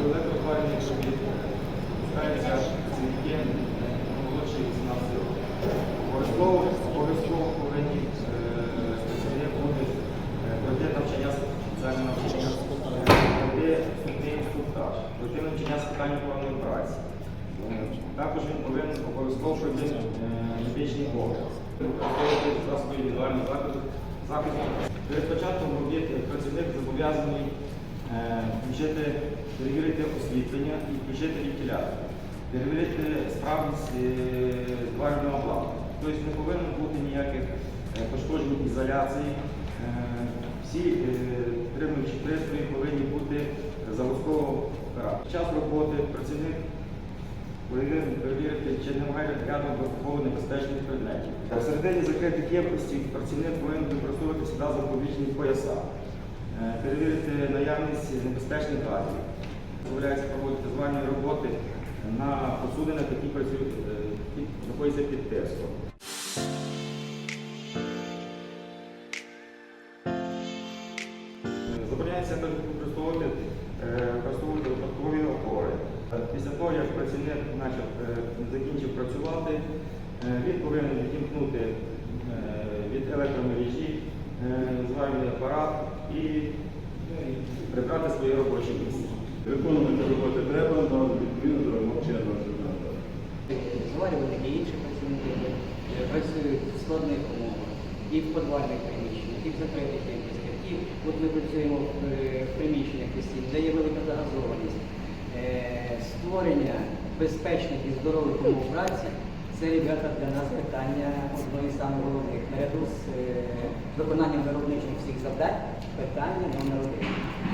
до електрозварювальних робіт пускаються працівники е, молодші 18 років. Обов'язково повинні е, пройти навчання спеціальне навчання, пройти вступний інструктаж, пройти навчання з питань охорони праці. Також він повинен обов'язково медичний огляд, використовувати засоби індивідуального захисту. Перед початком робіт працівник зобов'язаний включити, перевірити освітлення і включити вентилятор, перевірити справність е, зварювального обладнання. Тобто не повинно бути ніяких е, пошкоджень ізоляції. Е, Всі е, тримуючі пристрої повинні бути заводського характеру. Час роботи працівник повинен перевірити, чи немає рядом врахованих безпечних предметів. В середині закритих ємкостей працівник повинен використовувати сюди запобіжні пояса, Е, перевірити наявність небезпечних газів. Дозволяється проводити звальні роботи на посудинах, які е, знаходяться під тиском. Забороняється використовувати, е, випадкові опори. Після того, як працівник почав, е, закінчив працювати, е, він повинен відімкнути е, від електромережі е, апарат і ну, і прибрати своє робоче місце. Виконувати роботи треба, але відповідно до вимог чинного законодавства. Зварювальники і інші працівники працюють в складних умовах, і в подвальних приміщеннях, і в закритих приміщеннях. І от ми працюємо в е, приміщеннях постійно, де є велика загазованість. Е, Створення безпечних і здорових умов праці це, ребята, для нас питання одної з самих головних. Наряду з е, виконанням виробничих всіх завдань питання номер один.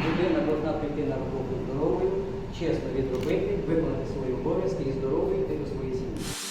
Людина повинна прийти на роботу здоровою, чесно відробити, виконати свої обов'язки і здоровою йти до своєї сім'ї.